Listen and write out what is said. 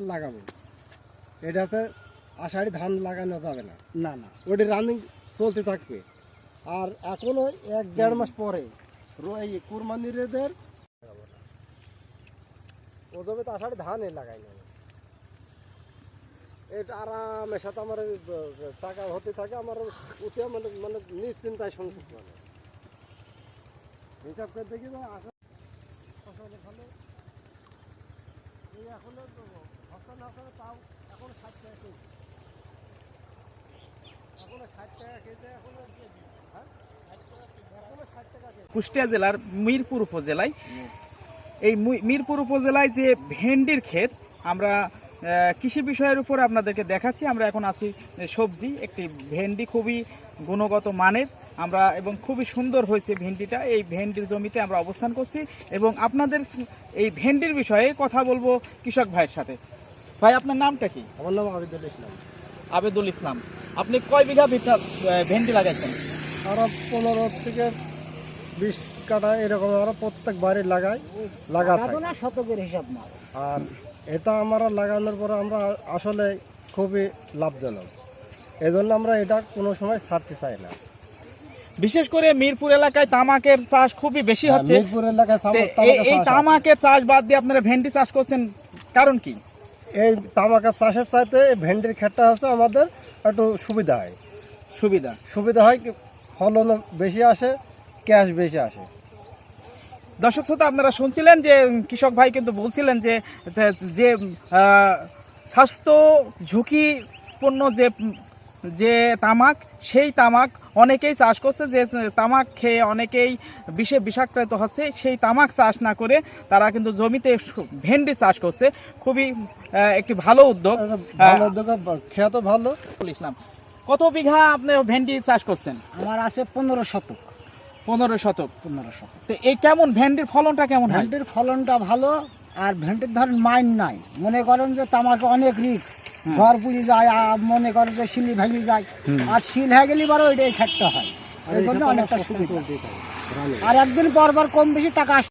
লাগাবো। এটাতে আষাঢ়ি ধান লাগানো যাবে না। না না। ওটি রানিং চলতে থাকবে। আর এখনও এক দেড় মাস পরে রো- জমি তো আষাঢ়ি ধান লাগাই না এটা আরামের সাথে আমার টাকা হতে থাকে, আমার উঠে মানে মানে নিশ্চিন্তায় সংসার চলে। হিসাব করে দেখি আসলে ফসল ভালো। না তাও এখন এখনও হ্যাঁ? কুষ্টিয়া জেলার মিরপুর উপজেলায় এই মিরপুর উপজেলায় যে ভেন্ডির ক্ষেত আমরা কৃষি বিষয়ের উপর আপনাদেরকে দেখাচ্ছি। আমরা এখন আছি সবজি একটি ভেন্ডি খুবই গুণগত মানের। আমরা এবং খুবই সুন্দর হয়েছে ভেন্ডিটা। এই ভেন্ডির জমিতে আমরা অবস্থান করছি। এবং আপনাদের এই ভেন্ডির বিষয়ে কথা বলব কৃষক ভাইয়ের সাথে। ভাই আপনার নামটা কি? আমার নাম আবিদুল ইসলাম। আবেদুল ইসলাম। আপনি কয় বিঘা ভিটা ভেন্ডি লাগাইছেন? পনেরো থেকে বিশ কাটা এরকম আমরা প্রত্যেক বাড়ি লাগাই লাগা। শতকের হিসাব না। আর এটা আমরা লাগানোর পরে আমরা আসলে খুবই লাভজনক। এই জন্য আমরা এটা কোনো সময় ছাড়তে চাই না। বিশেষ করে মিরপুর এলাকায় তামাকের চাষ খুবই বেশি হচ্ছে। মিরপুর এলাকায় তামাক- এই- তামাকের চাষ আছে। তামাকের চাষ বাদ দিয়ে আপনারা ভেন্ডি চাষ করছেন কারণ কি? এই তামাকের চাষের চাইতে এই ভেন্ডির ক্ষেতটা হচ্ছে আমাদের একটু সুবিধা হয়। সুবিধা। সুবিধা হয় কি? ফলনও বেশি আসে ক্যাশ বেশি আসে। দর্শক শ্রোতা আপনারা শুনছিলেন যে কৃষক ভাই কিন্তু বলছিলেন যে যে স্বাস্থ্য ঝুঁকিপূর্ণ যে যে তামাক সেই তামাক অনেকেই চাষ করছে যে তামাক খেয়ে অনেকেই বিষে বিষাক্রান্ত হচ্ছে সেই তামাক চাষ না করে তারা কিন্তু জমিতে ভেন্ডি চাষ করছে। খুবই একটি ভালো উদ্যোগ। ভালো উদ্যোগ খেয়া তো ভালো। ইসলাম কত বিঘা আপনি ভেন্ডি চাষ করছেন? আমার আছে পনেরো শতক। পনেরো শতক পনেরো শতক। তো এই কেমন ভেন্ডির ফলনটা কেমন ভেন্ডির ফলনটা ভালো আর ভেন্ডির ধরেন মাইন নাই। মনে করেন যে তামাকে অনেক রিক্স ঘর পুড়ি যায় আর মনে করেন যে শিলি ভেঙে যায়। আর শিল হয়ে গেলে বারো ওইটাই খাটতে হয়। এই জন্য অনেকটা সুবিধা। আর একদিন পর পর কম বেশি টাকা